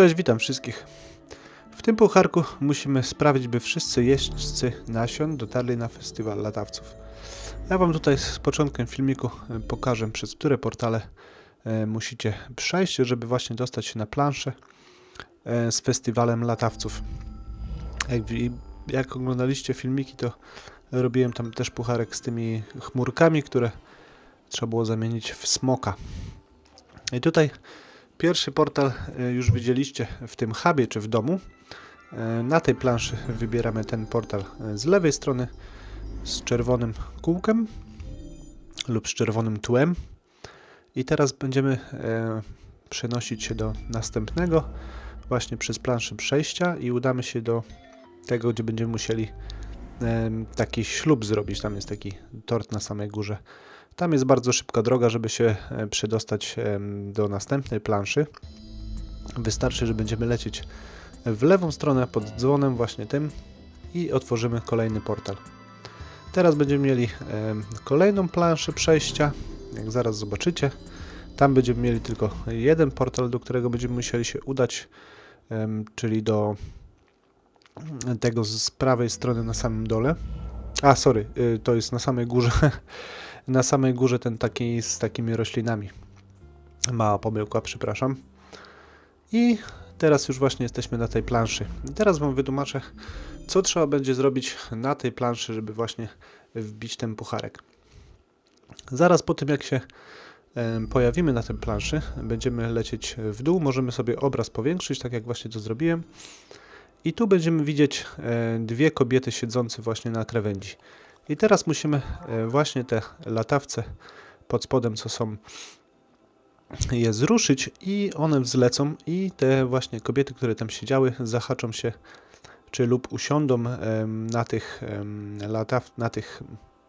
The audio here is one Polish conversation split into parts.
Cześć, witam wszystkich. W tym pucharku musimy sprawić, by wszyscy jeźdźcy nasion dotarli na festiwal latawców. Ja Wam tutaj z początkiem filmiku e, pokażę, przez które portale e, musicie przejść, żeby właśnie dostać się na planszę e, z festiwalem latawców. Jak, jak oglądaliście filmiki, to robiłem tam też pucharek z tymi chmurkami, które trzeba było zamienić w smoka. I tutaj Pierwszy portal e, już widzieliście w tym hubie czy w domu. E, Na tej planszy wybieramy ten portal e, z lewej strony z czerwonym kółkiem lub z czerwonym tłem. I teraz będziemy przenosić się do następnego właśnie przez planszę przejścia i udamy się do tego, gdzie będziemy musieli taki ślub zrobić. Tam jest taki tort na samej górze. Tam jest bardzo szybka droga, żeby się e, przedostać do następnej planszy. Wystarczy, że będziemy lecieć w lewą stronę pod dzwonem właśnie tym i otworzymy kolejny portal. Teraz będziemy mieli kolejną planszę przejścia, jak zaraz zobaczycie. Tam będziemy mieli tylko jeden portal, do którego będziemy musieli się udać, czyli do tego z prawej strony na samym dole. A, sorry, y, to jest na samej górze. na samej górze ten taki z takimi roślinami. Mała pomyłka, przepraszam. I teraz już właśnie jesteśmy na tej planszy. Teraz Wam wytłumaczę, co trzeba będzie zrobić na tej planszy, żeby właśnie wbić ten pucharek. Zaraz po tym, jak się pojawimy na tej planszy, będziemy lecieć w dół. Możemy sobie obraz powiększyć, tak jak właśnie to zrobiłem. I tu będziemy widzieć e, dwie kobiety siedzące właśnie na krawędzi. I teraz musimy e, właśnie te latawce pod spodem, co są, je zruszyć i one wzlecą i te właśnie kobiety, które tam siedziały, zahaczą się czy lub usiądą na tych lataw, na tych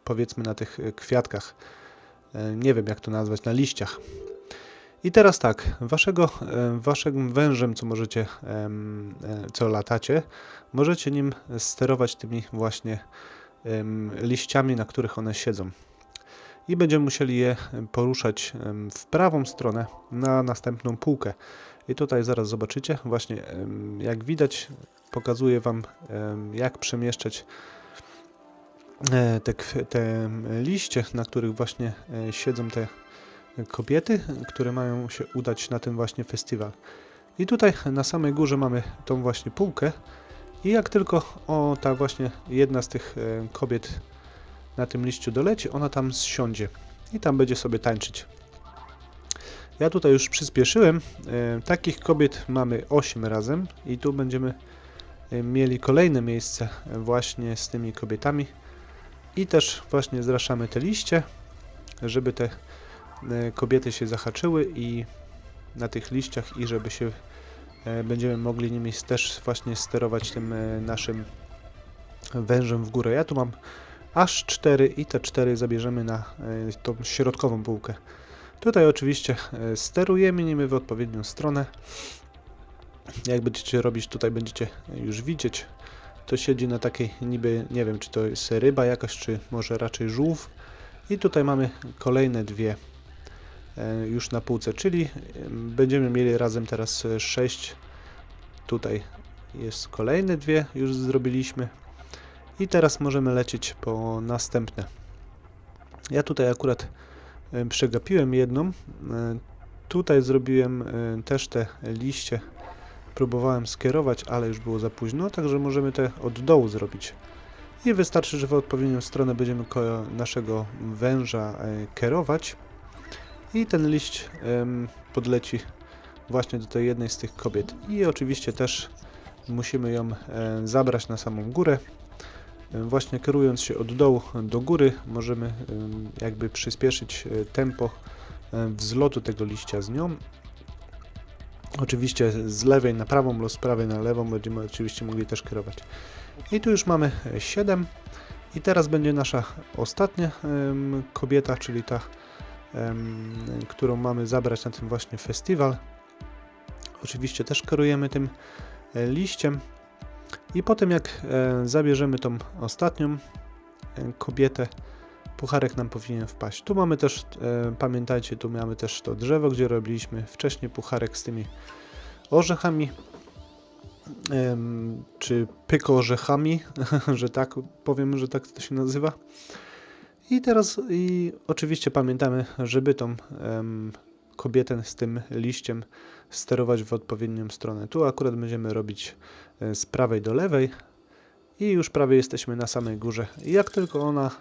powiedzmy na tych e, kwiatkach. E, Nie wiem jak to nazwać, na liściach. I teraz tak, waszego, waszym wężem, co możecie, co latacie, możecie nim sterować tymi właśnie liściami, na których one siedzą. I będziemy musieli je poruszać w prawą stronę na następną półkę. I tutaj zaraz zobaczycie, właśnie jak widać, pokazuję Wam jak przemieszczać e, te, te liście, na których właśnie e, siedzą te kobiety, które mają się udać na ten właśnie festiwal. I tutaj na samej górze mamy tą właśnie półkę, i jak tylko o ta właśnie jedna z tych e, kobiet na tym liściu doleci, ona tam zsiądzie i tam będzie sobie tańczyć. Ja tutaj już przyspieszyłem. E, takich kobiet mamy 8 razem i tu będziemy e, mieli kolejne miejsce właśnie z tymi kobietami. I też właśnie zraszamy te liście, żeby te kobiety się zahaczyły i na tych liściach i żeby się będziemy mogli nimi też właśnie sterować tym e, naszym wężem w górę. Ja tu mam aż 4 i te 4 zabierzemy na e, tą środkową półkę. Tutaj oczywiście e, sterujemy nimi w odpowiednią stronę. Jak będziecie robić, tutaj będziecie już widzieć. To siedzi na takiej niby, nie wiem czy to jest ryba jakaś, czy może raczej żółw. I tutaj mamy kolejne dwie e, już na półce, czyli em, będziemy mieli razem teraz 6. Tutaj jest kolejne dwie, już zrobiliśmy. I teraz możemy lecieć po następne. Ja tutaj akurat e, przegapiłem jedną. E, Tutaj zrobiłem e, też te liście. Próbowałem skierować, ale już było za późno, także możemy te od dołu zrobić. I wystarczy, że w odpowiednią stronę będziemy naszego węża e, kierować. I ten liść em, podleci właśnie do tej jednej z tych kobiet. I oczywiście też musimy ją e, zabrać na samą górę. E, Właśnie kierując się od dołu do góry, możemy em, jakby przyspieszyć e, tempo e, wzlotu tego liścia z nią. Oczywiście z lewej na prawą lub z prawej na lewą będziemy oczywiście mogli też kierować. I tu już mamy 7. I teraz będzie nasza ostatnia kobieta, czyli ta, którą mamy zabrać na ten właśnie festiwal. Oczywiście też kierujemy tym e, liściem. I potem jak e, zabierzemy tą ostatnią e, kobietę, pucharek nam powinien wpaść. Tu mamy też, pamiętajcie, tu mamy też to drzewo, gdzie robiliśmy wcześniej pucharek z tymi orzechami, czy pykorzechami, że tak powiem, że tak to się nazywa. I teraz i oczywiście pamiętamy, żeby tą em, kobietę z tym liściem sterować w odpowiednią stronę. Tu akurat będziemy robić e, z prawej do lewej i już prawie jesteśmy na samej górze. Jak tylko ona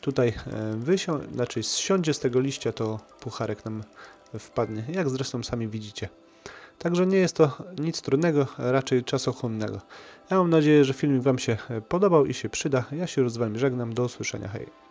tutaj e, wysią, znaczy zsiądzie z tego liścia, to pucharek nam wpadnie, jak zresztą sami widzicie. Także nie jest to nic trudnego, raczej czasochłonnego. Ja mam nadzieję, że filmik Wam się e, podobał i się przyda. Ja się już z Wami żegnam. Do usłyszenia. Hej.